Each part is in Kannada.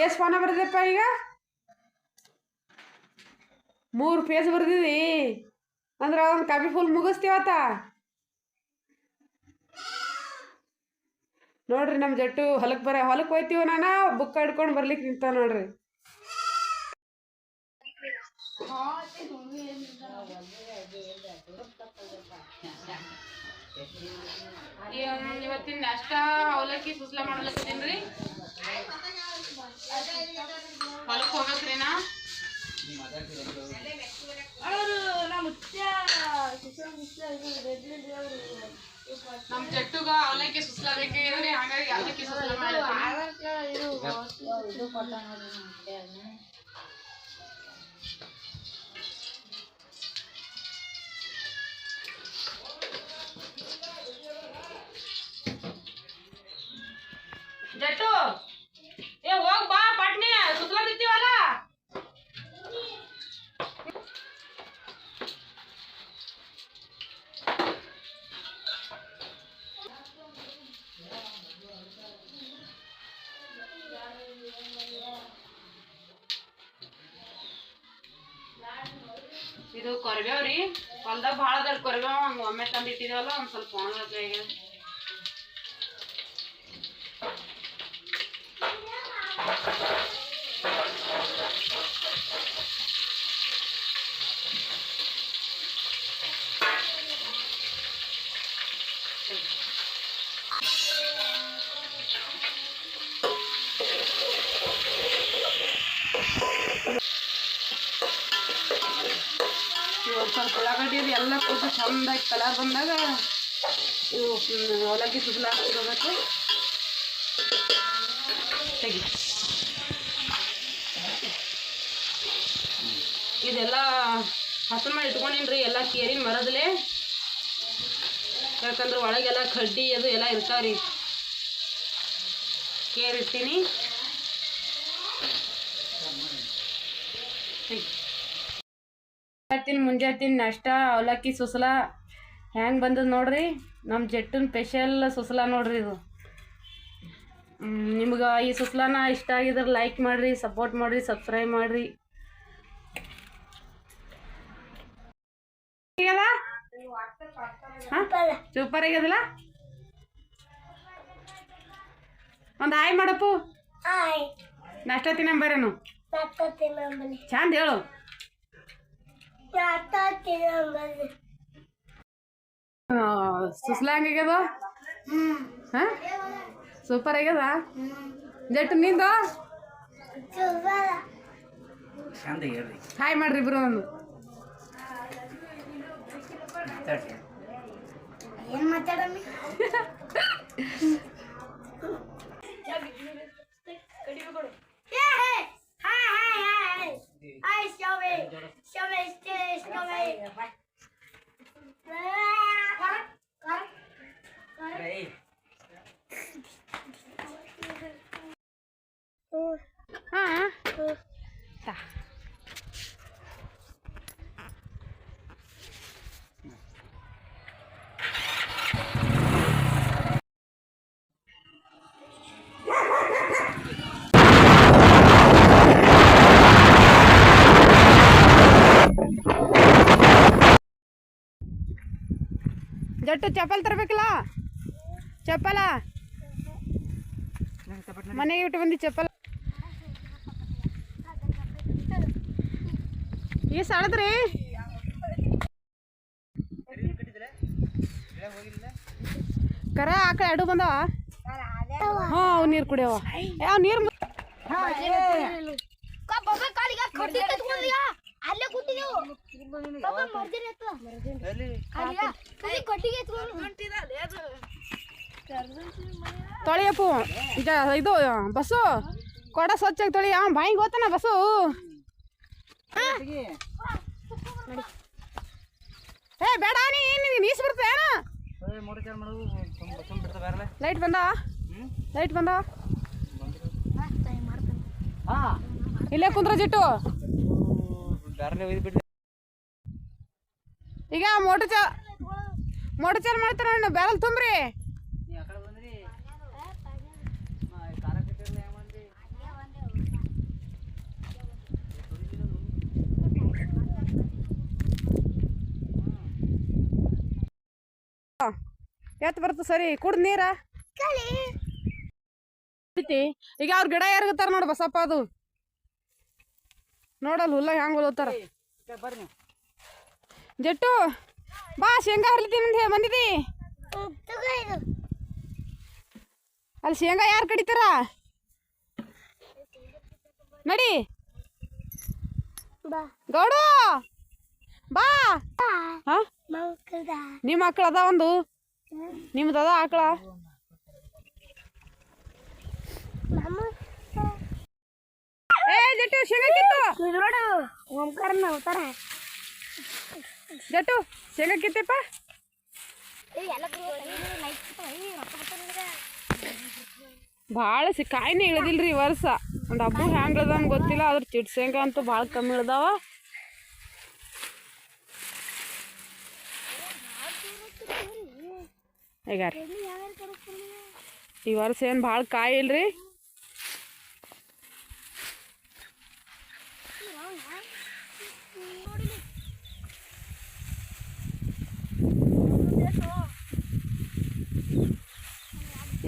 ಎಷ್ಟು ಪಾನ ಬರ್ದಪ್ಪ ಈಗ? ಮೂರು ಪೇಜ್ ಬರ್ದಿದಿ? ಅಂದ್ರೆ ಒಂದು ಕಾಪಿ ಫುಲ್ ಮುಗಿಸ್ತೀವತ್ತ ನೋಡ್ರಿ ನಮ್ಮ ಜಟ್ಟು ಹೊಲಕ್ಕೆ ಬರ ಹೊಲಕ್ಕೆ ಹೋಯ್ತೀವ ನಾನು? ಬುಕ್ ಹಿಡ್ಕೊಂಡು ಬರ್ಲಿಕ್ಕೆ ನಿಂತ ನೋಡ್ರಿ. ಇವತ್ತಿನ ಅಷ್ಟ ಅವಲಕ್ಕಿ, ಸುಸ್ಲ ಮಾಡ್ಲತ್ತೀನ್ರಿ ಹೊಲಕ್ಕೆ ಹೋಗ್ಬೇಕ್ರಿ ನಾ ನಮ್ಮ ಜಟ್ಟುಗ ಅವಲಕ್ಕಿ ಸುಸ್ಲ ಬೇಕಾಗಿದ್ರಿ ಹಾಗಾಗಿ ಅವಲಕ್ಕಿ ಸುಸ್ಲ ಜಟ್ಟು ಏ ಹೋಗ್ ಬಾ ಪಟ್ನಿ ಸುಸ್ಲ ಬಿತ್ತೀವಲ್ಲ ಇದು ಕೊರಬೇವ್ ರೀ ಹೊಲ್ದಾಗ ಭಾಳ ದೊಡ್ಡ ಕೊರಬೇವ್ ಹಂಗ ಒಮ್ಮೆ ತಂದು ಇಟ್ಟಿದೇವಲ್ಲ ಒಂದ್ ಸ್ವಲ್ಪ ಒಣಗ್ಲತ್ಲಾಗ ಇವಾಗ ಸ್ವಲ್ಪ ಉಳ್ಳಾಗಡ್ಡಿ ಅದು ಎಲ್ಲ ಕೂತು ಚಂದಾಗಿ ಕಲರ್ ಬಂದಾಗ ಇವು ಹೊಲಗಿ ಸುಸ್ಲ ತೆಗಿ. ಇದೆಲ್ಲ ಹಸನ್ ಮಾಡಿ ಇಟ್ಕೊಂಡಿನ್ರಿ, ಎಲ್ಲ ಕೇರಿನ ಮರದಲ್ಲೇ. ಯಾಕಂದ್ರೆ ಒಳಗೆಲ್ಲ ಕಡ್ಡಿ ಅದು ಎಲ್ಲ ಇರ್ತಾವ್ರಿ. ಕೇರಿ ಇರ್ತೀನಿ ಮುಂಜಾತಿನ ಮುಂಜಾತಿನ ನಾಷ್ಟ ಅವಲಕ್ಕಿ ಸುಸಲ ಹೆಂಗೆ ಬಂದದ ನೋಡ್ರಿ? ನಮ್ಮ ಜೆಟ್ಟಿನ ಸ್ಪೆಷಲ್ ಸುಸಲ ನೋಡ್ರಿ ಇದು. ನಿಮ್ಗೆ ಈ ಸುಸ್ಲಾನ ಇಷ್ಟ ಆಗಿದ್ರೆ ಲೈಕ್ ಮಾಡ್ರಿ ಸಪೋರ್ಟ್ ಮಾಡಿರಿ ಸಬ್ಸ್ಕ್ರೈಬ್ ಮಾಡಿರಿ. ಸೂಪರ್ ಆಗ್ಯದಲ್ಲ? ಒಂದು ಹಾಯ್ ಮಾಡಪ್ಪು. ನಾಷ್ಟ ತಿನ್ನಂಬರೇನು ಚಂದ ಹೇಳು. ನಾಟ ಆಗ್ಯದ? ಹಾಂ? ಸೂಪರ್ ಆಗ್ಯದ? ಜಟ್ ನಿಂದು? ಹಾಯ್ ಮಾಡ್ರಿ ಇಬ್ರು ಒಂದು. ಏನ್ ಮಾತಾಡಮ್ಮಿ hi hi hi hi Shobhe Shobhe Shobhe ಹಾಂ ತಾ ಜಟ್ಟು ಚಪ್ಪಲ್ ತರಬೇಕಲ್ಲ ಚಪ್ಪಲ ಮನೆಗೆ ಇಟ್ಟು ಬಂದಿ ಚಪ್ಪಲ್ ಈ ಸಳದ್ರಿ ಕರ ಆಕಳ ಎರಡು ಬಂದವ ಹ್ಞೂ ಅವು ನೀರು ಕುಡಿಯವ ಯಾವ ನೀರು ತೊಳೆಯಪ್ಪು ಈಗ ಇದು ಬಸ್ಸು ಕೊಡ ಸ್ವಚ್ಛಾಗಿ ತೊಳಿ. ಆ ಬಾಯಿ ಹೋತಾನ ಬಸ್ಸು ಏ ಬೇಡ ನೀ ನೀನು ಈಸ್ ಬರ್ತದೆ ಏನು? ಮೋಟರ್ ಚಾಲು ಮಾಡೋದು ಬಸ್ಸನ್ನು ಬಿಡ್ತಾ ಬೇರೆ ಲೈಟ್ ಬಂದ? ಲೈಟ್ ಬಂದ? ಹಾಂ ಇಲ್ಲೇ ಕುಂದ್ರ ಜಿಟ್ಟು. ಈಗ ಮೋಟರ್ ಚಾ ಮೋಟರ್ ಚಾಲು ಮಾಡ್ತಾರ ಬ್ಯಾರಲ್ ತುಂಬ್ರಿ. ಎತ್ ಬರ್ತ ಸರಿ ಕುಡ್ ನೀರ? ಈಗ ಅವ್ರ ಗಿಡ ಯಾರಿಗತ್ತಾರ ನೋಡು ಬಸಪ್ಪ ಅದು. ನೋಡಲ್ ಹುಲ್ಲ ಹೆಂಗ್ ಓದ್ತಾರ ಬರ್ರಿ ಜಟ್ಟು ಬಾ ಶೇಂಗಾ ಹೇಳಿ ಬಂದಿದಿ? ಅಲ್ಲಿ ಶೇಂಗಾ ಯಾರು ಕಡಿತಾರ? ನಡಿ. ಗೌಡ ಬಾ. ನಿಮ್ಮ ಮಕ್ಳು ಅದ? ಒಂದು ನಿಮ್ದು ಅದ ಆಕಳ? ಏ ಜಟ್ಟು ಶೇಂಗಾ ಕಿತ್ತು. ನೋಡು ಓಂಕಾರನ ಅವತಾರ ಜಟ್ಟು ಶೇಂಗಾ ಕಿತ್ತಪ್ಪ. ಭಾಳ ಸಿ ಕಾಯಿನೇ ಇಳದಿಲ್ರಿ ಈ ವರ್ಷ. ಒಂದು ಹಬ್ಬ ಹ್ಯಾಂಗ್ ಇಳ್ದಾನ ಗೊತ್ತಿಲ್ಲ ಆದ್ರೆ ಚಿಟ್ ಶೇಂಗಾ ಅಂತೂ ಭಾಳ ಕಮ್ಮಿ ಇಳ್ದಾವ. ಈಗ ಈ ವರ್ಷ ಏನು ಭಾಳ ಕಾಯಿ ಇಲ್ರಿ?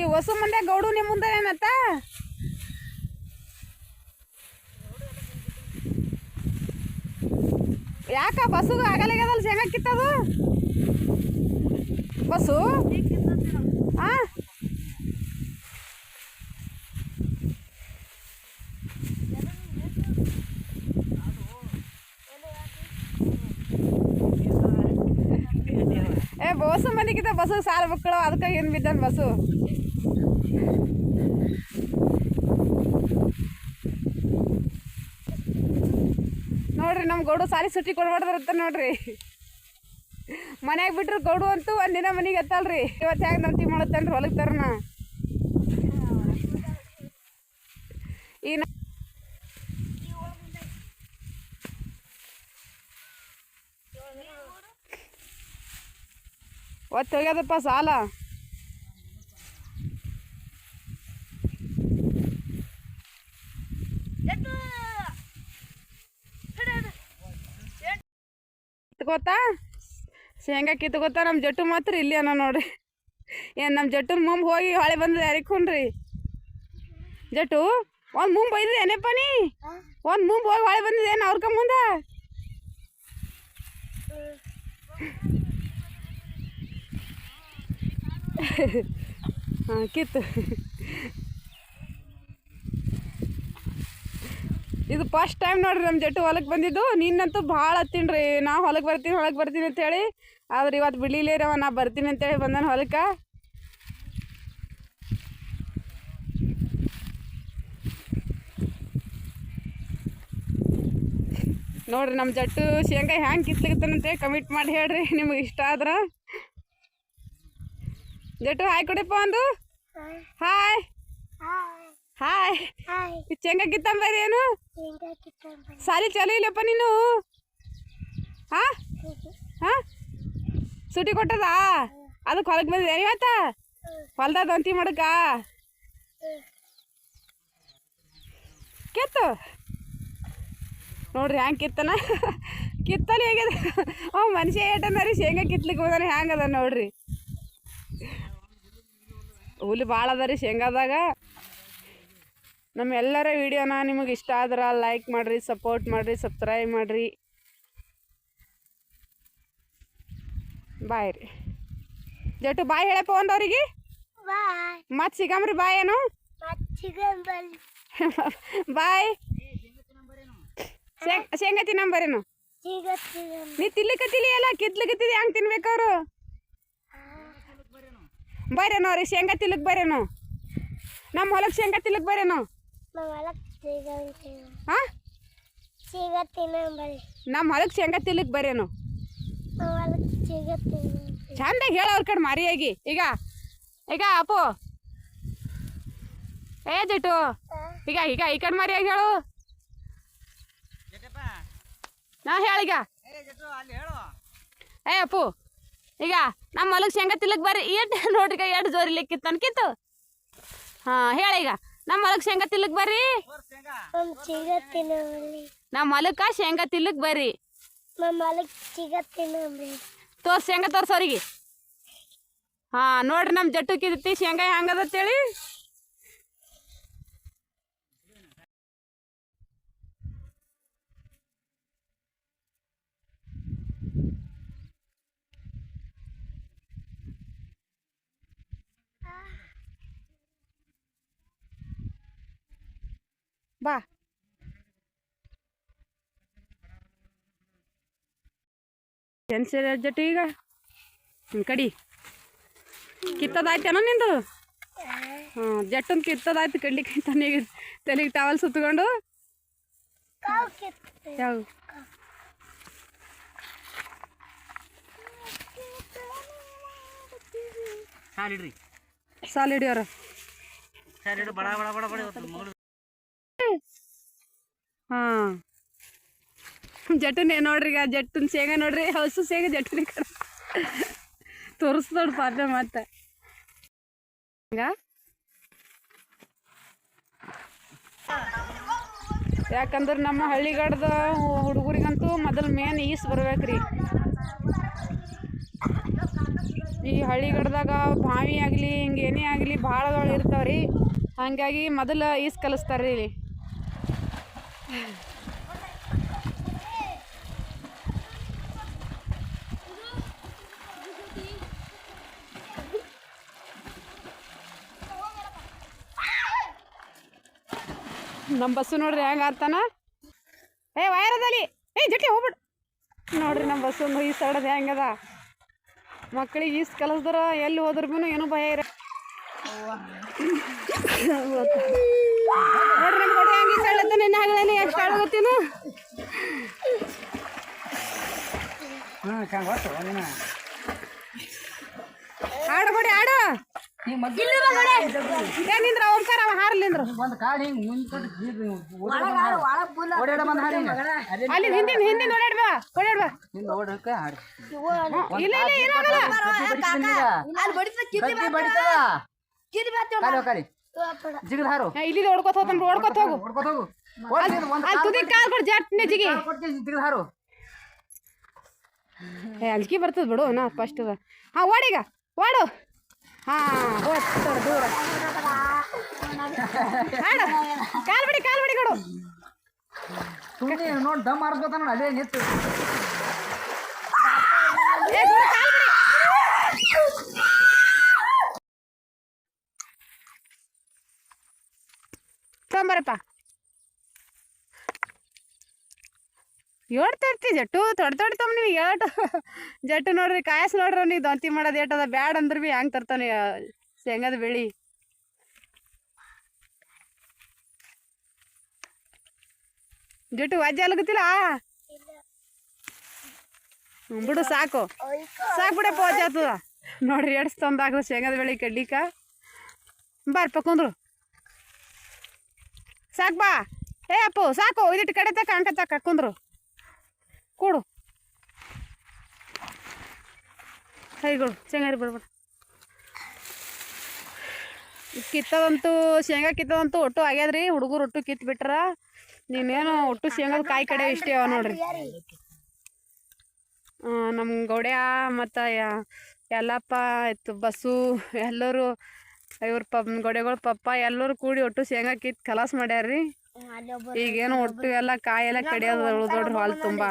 ಈ ಹೊಸ ಮಂಡ್ಯ ಗೌಡು ನಿಮ್ಮ ಮುಂದೆ ಏನತ್ತ? ಯಾಕ ಬಸ್ಸು ಆಗಲಾಗ್ಯದಲ್ಲ ಶೇಂಗಾ ಕಿತ್ತದು? ಬಸ್ಸು? ಆ? ಏ ಬಸ್ಸು ಮಂದಿಗಿಂತ ಬಸ್ಸು ಸಾಲ ಮಕ್ಕಳು, ಅದಕ್ಕೆ ಏನು ಬಿದ್ದ ಬಸ್ಸು? ನೋಡ್ರಿ ನಮ್ಮ ಗೌಡು ಸಾಲಿ ಸುಟ್ಟಿ ಕೊಡ್ಬಾರ್ದಿರುತ್ತೆ ನೋಡ್ರಿ. ಮನ್ಯಾಗ ಬಿಟ್ರು ಗೌಡು ಅಂತೂ ಒಂದಿನ ಮನೆಗೆ ಎತ್ತಲ್ರಿ. ಇವತ್ತು ಹೆಂಗೆ ನಂತಿ ಮಾಡುತ್ತೇನ್ರಿ ಹೊಲಕ್ಕೆ ತರನ? ಈ ಒತ್ತು ಹೋಗ್ಯದಪ್ಪ ಸಾಲ? ಕಿತ್ಕೋತಾ ಶೇಂಗಾ ಗೊತ್ತಾ? ನಮ್ಮ ಜಟ್ಟು ಮಾತ್ರ ಇಲ್ಲಿ ಅನ್ನೋ ನೋಡ್ರಿ. ಏನು ನಮ್ಮ ಜಟ್ಟನ ಮುಂಬ್ ಹೋಗಿ ಹೊಳೆ ಯಾರಿಗೆ ಯಾರಿಕೊಂಡ್ರಿ ಜಟ್ಟು, ಒಂದು ಮುಂಬ್ ಒಯ್ದಿದೆ ಏನೇ ನೀ? ಒಂದು ಮುಂಬ್ ಹೋಗಿ ಹೊಳೆ ಬಂದಿದೆ ಏನು ಅವ್ರ ಮುಂದ? ಹಾಂ, ಕಿತ್ತು. ಇದು ಫಸ್ಟ್ ಟೈಮ್ ನೋಡ್ರಿ ನಮ್ಮ ಜಟ್ಟು ಹೊಲಕ್ಕೆ ಬಂದಿದ್ದು. ನಿನ್ನಂತೂ ಭಾಳ ಹತ್ತೀನಿ ರೀ. ನಾ ಹೊಲಕ್ಕೆ ಬರ್ತೀನಿ ಹೊಲಕ್ಕೆ ಬರ್ತೀನಿ ಅಂತೇಳಿ. ಆದ್ರೆ ಇವತ್ತು ಬಿಡ್ಲಿಲ್ಲೇರವ ನಾ ಬರ್ತೀನಿ ಅಂತೇಳಿ ಬಂದಾನ ಹೊಲಕ್ಕೆ. ನೋಡ್ರಿ ನಮ್ಮ ಜಟ್ಟು ಶೇಂಗಾ ಹ್ಯಾಂಗೆ ಕಿತ್ಲಿಕತ್ತಾನಂತೆ ಕಮಿಟ್ ಮಾಡಿ ಹೇಳ್ರಿ ನಿಮಗೆ ಇಷ್ಟ ಆದ್ರೆ. ಜಟ್ಟು ಹಾಯ್ ಕೊಡಿಪ್ಪ ಒಂದು. ಹಾಯ್ ಹಾಯ್ ಹಾಯ್ ಹಾಯ್ ಈ ಶೇಂಗಾ ಕಿತ್ತಂಬರಿ ಏನು? ಶೇಂಗಾ ಕಿತ್ತಂಬ ಸಾಲಿ ಚಲೋ ಇಲ್ಲಪ್ಪ ನೀನು? ಹಾ? ಹಾ? ಸುಟಿ ಕೊಟ್ಟದ? ಅದಕ್ಕೆ ಹೊಲಕ್ಕೆ ಬಂದಿದೆ ಇವತ್ತ? ಹೊಲ್ದಾಗ ದಂತಿ ಮಾಡಕ? ಕಿತ್ತು? ನೋಡ್ರಿ ಹ್ಯಾಂಗೆ ಕಿತ್ತನ? ಕಿತ್ತಲಿ ಹೇಗಿದೆ? ಅವ ಮನುಷ್ಯ ಏಟಂದ್ರಿ ಶೇಂಗಾ ಕಿತ್ಲಿಕ್ಕೆ ಹೋದಾನೆ ಹ್ಯಾಂಗದ ನೋಡ್ರಿ. ಹುಲಿ ಭಾಳ ಅದ ರೀ ಶೇಂಗಾದಾಗ. ನಮ್ಮ ಎಲ್ಲರ ವಿಡಿಯೋನ ನಿಮಗೆ ಇಷ್ಟ ಆದ್ರೆ ಲೈಕ್ ಮಾಡಿರಿ ಸಪೋರ್ಟ್ ಮಾಡಿರಿ ಸಬ್ಸ್ಕ್ರೈಬ್ ಮಾಡಿರಿ. ಬಾಯ್ ರೀ. ಜಟ್ಟು ಬಾಯ್ ಹೇಳಪ್ಪ ಒಂದವ್ರಿಗೆ. ಮತ್ತೆ ಸಿಗಮ್ರಿ ಬಾಯ್ ಏನು? ಬಾಯ್ ಶೇಂಗಾ ತಿನ್ನಂಬರೇನು ಏನು? ನೀ ತಿನ್ಲಿಕ್ಕತ್ತಿಲಿ ಎಲ್ಲ ಕಿತ್ಲಿಕತ್ತಿದಿ ಹಂಗೆ ತಿನ್ಬೇಕವ್ರು? ಬರೇನು ಅವ್ರಿ ಶೇಂಗಾ ತಿಲಕ್ ಬರೇನು? ನಮ್ಮ ಹೊಲಕ್ಕೆ ಶೇಂಗಾ ತಿಲಕ್ ಬರೇನು? ಮಲಕ್ ಹಾ? ಹಾಂ ಸಿಗತ್ತಿನಂಬಲ್ ನಮ್ಮ ಹೊಲಕ್ಕೆ ಶೇಂಗಾ ತಿಲ್ಲಕ್ ಬರೇನು? ಸಿಗತ್ತಿನ ಚಂದಾಗಿ ಹೇಳ ಅವ್ರ ಕಡೆ ಮರಿಯಾಗಿ. ಈಗ ಈಗ ಅಪ್ಪು. ಏ ಜಿಟ್ಟು ಈಗ ಈಗ ಈ ಕಡೆ ಮರಿಯಾಗಿ ಹೇಳು. ನಾ ಹೇಳೀಗ ಅಲ್ಲಿ ಹೇಳು. ಏ ಅಪ್ಪು ಈಗ ನಮ್ಮ ಹೊಲಕ್ಕೆ ಶೇಂಗಾ ತಿಲ್ಲಕ್ ಬರ್ರಿ. ಎಷ್ಟು ನೋಡ್ರಿ ಎರಡು ಜೋರಿಲಿಕ್ಕಿತ್ತು ಅನ್ಕಿತ್ತು. ಕಿತ್ತು ಹಾಂ ಹೇಳೀಗ ನಮ್ಮ ಹೊಲಕ್ ಶೇಂಗಾ ತಿಲ್ಲಕ್ ಬರ್ರಿ. ನಮ್ಮ ಹೊಲಕ್ಕೆ ಶೇಂಗಾ ತಿಲ್ಲಕ್ ಬರ್ರಿ. ತೋರ್ಸ್ ಶೇಂಗಾ ತೋರ್ಸ್ ಅವ್ರಿಗೆ. ಹಾ ನೋಡ್ರಿ ನಮ್ಮ ಜಟ್ಟು ಕಿತ್ತಿ ಶೇಂಗಾ ಹೆಂಗದತ್ತೇಳಿ ಬಾ. ಏನು ಸೇರಿ ಜಟ್ಟು ಈಗ? ಹ್ಞೂ ಕಡಿ. ಕಿತ್ತದಾಯ್ತೇನೋ ನಿಂದು? ಹ್ಞೂ ಜಟ್ಟನ್ ಕಿತ್ತದಾಯ್ತು ಕಡ್ಲಿಕ್ಕೆ ತನಿಗೆ ತಲೆಗೆ ಟವಲ್ ಕಿತ್ತು ಯಾವ? ಸಾಲ್ ಇಡ್ರಿ ಸಾಲ ಹಾಂ. ಜಟ್ಟನೆ ನೋಡ್ರಿ ಈಗ, ಜಟ್ಟನ್ ಸೇಗ ನೋಡ್ರಿ ಹಸು ಶೇಂಗಾ ಜಟ್ಟನೆ ತೋರಿಸ್ದೋಡ್ ಪಾಪ ಮತ್ತೆ. ಯಾಕಂದ್ರೆ ನಮ್ಮ ಹಳ್ಳಿಗಡ್ದ ಹುಡುಗರಿಗಂತೂ ಮೊದಲು ಮೇನ್ ಈಸ್ ಬರ್ಬೇಕ್ರಿ. ಈ ಹಳ್ಳಿಗಡ್ದಾಗ ಬಾವಿ ಆಗಲಿ, ಹಿಂಗೆ ಏನೇ ಆಗಲಿ ಭಾಳಗಳು ಇರ್ತಾವ್ರಿ. ಹಾಗಾಗಿ ಮೊದಲು ಈಸ್ ಕಲಿಸ್ತಾರೆ ಇಲ್ಲಿ. ನಮ್ಮ ಬಸ್ಸು ನೋಡ್ರಿ ಹೆಂಗೆ ಆರ್ತಾನ ಏ, ವೈರದಲ್ಲಿ. ಏ ಜಟ್ಟಿ ಹೋಗ್ಬಿಡು. ನೋಡ್ರಿ ನಮ್ಮ ಬಸ್ಸು ಈ ಈಸ್ ಆಡೋದು ಹೆಂಗದ? ಮಕ್ಕಳಿಗೆ ಈಸ್ ಕಲಸ್ದ್ರ ಎಲ್ಲಿ ಹೋದ್ರೂ ಏನೂ ಭಯ ಇರ ನೋಡ್ರಿ ನಮ್ಮ ಕೊಡಿ ಹೆಂಗೆ ಈಸಾಡ್ಲತ್ತ ನಿನ್ನ ಎಷ್ಟು ನೀನು ಆಡು ಕೊಡಿ ಆಡು ಈ ಮಗ್ಗಿ ಏನಿಂದ್ರ ಓಂಕಾರ ಅವ ಹಾರ್ಲಿಂದ್ರ ಒಂದು ಅಲ್ಲಿ ಹಿಂದಿನ ಹಿಂದಿನ ಓಡಾಡ್ಬಾ ಓಡಾಡ್ಬಾ ನಿಂದ ಓಡಕ್ಕ ಹಾರಿ ಇಲ್ಲ ಇಲ್ಲ ಏನಾಗಲ್ಲ. ಕತ್ತಿ ಬಡಿತದ? ಕಾಲು ಕಾಲಿ. ಜಿಗದ ಹಾರು. ಇಲ್ಲಿ ಹೊಡ್ಕೊತ ಹೋಗ್ತಾನ ಹೋಗು. ಹೊಡ್ಕೊತ ಹೋಗು. ಅಲ್ಲಿ ತುದಿ ಕಾಲ್ ಕೊಡ್ ಜಟ್ನೆ ಏ ಅಂಜಿಕೆ ಬರ್ತದ ಬಿಡು ನಾ ಫಸ್ಟ್ ಹಾ ಹಾಂ ಓಡೀಗ ಓಡು. ಹಾ ಕಾಲ್ಬಿಡಿ ದೂರ. ಹಾಡು. ಕಾಲ್ ಬಿಡಿ ಕಾಲ್ ಬಿಡಿ ಕೊಡು. ನೋಡ್ ದಮ್ ಅದೇ ನಿಂತು ಏ ದೂರ ಕಾಲ್ ಬಿಡಿ ತೊಂಬರಪ್ಪ ಹೇಳ್ತಾ ಇರ್ತಿ ಜಟ್ಟು, ತೊಡ್ ತೊಡ್ ತಮ್ಮ ನೀವು ಏಟು ಜಟ್ಟು ನೋಡ್ರಿ, ಕಾಯಸ್ ನೋಡ್ರಿ ನೀವು ದೊಂತಿ ಮಾಡೋದು ಏಟದ, ಬ್ಯಾಡ ಅಂದ್ರೆ ಭೀ ಹೆಂಗೆ ತರ್ತಾನೆ ಶೇಂಗದ ಬೆಳಿ. ಜಟ್ಟು ವಾಜ್ಯ ಅಲ್ಗತ್ತಿಲ್ಲ? ಬಿಡು, ಸಾಕು. ಸಾಕು ಬಿಡಪ್ಪ ವಾಜ್ಯ ಆತದ ನೋಡ್ರಿ, ಎಡ್ಸ್ ತಂದಾಗ್ದ ಶೇಂಗದ ಬೆಳಿ ಕಡ್ಲಿಕ. ಬಾರ್ಪ ಕುಂದ್ರು. ಸಾಕು ಬಾ. ಏ ಅಪ್ಪು, ಸಾಕು. ಇದಿಟ್ಟು ಕಡೆ ತಕ್ಕ ಅಂಟ ತಕ್ಕ ಕುಂದ್ರು. ಕೂಡು. ಕೈಗಳು, ಶೇಂಗಾರಿ ಬಿಡ್ಬೇಡ. ಕಿತ್ತದಂತೂ, ಶೇಂಗಾ ಕಿತ್ತದಂತೂ ಒಟ್ಟು ಆಗ್ಯಾದ್ರಿ. ಹುಡುಗರು ಒಟ್ಟು ಕಿತ್ತು ಬಿಟ್ರ. ನೀನೇನು ಒಟ್ಟು ಶೇಂಗಾದ ಕಾಯಿ ಕಡೆ ಇಷ್ಟೇ ಅವ ನೋಡ್ರಿ. ನಮ್ಮ ಗೌಡ್ಯ ಮತ್ತು ಯಲ್ಲಪ್ಪ ಇತ್ತು ಬಸ್ಸು ಎಲ್ಲರೂ ಇವ್ರ ಪಪ್ ಗೊಡೆಗಳ ಪಪ್ಪ ಎಲ್ಲರೂ ಕೂಡಿ ಒಟ್ಟು ಶೇಂಗಾ ಕಿತ್ ಕಲಾಸ್ ಮಾಡ್ಯಾರ್ರಿ. ಈಗೇನು ಒಟ್ಟು ಎಲ್ಲ ಕಾಯಿ ಎಲ್ಲ ಕಡಿಯೋದು ಉಳ್ದೋಡ್ರಿ ಹೊಲ ತುಂಬ.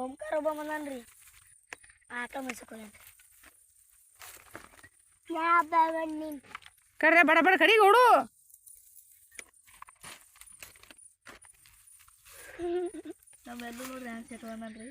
ಓಂಕಾರ ಒಬ್ಬ ಬಂದನ್ರಿ. ಆಕಳ ಕಡ್ರೆ ಬಡ ಬಡ ಕಡಿ ಹುಡು. ನಮ್ಮೆಲ್ಲರೂ ಸೆಟ್ ಬಂದನ್ರಿ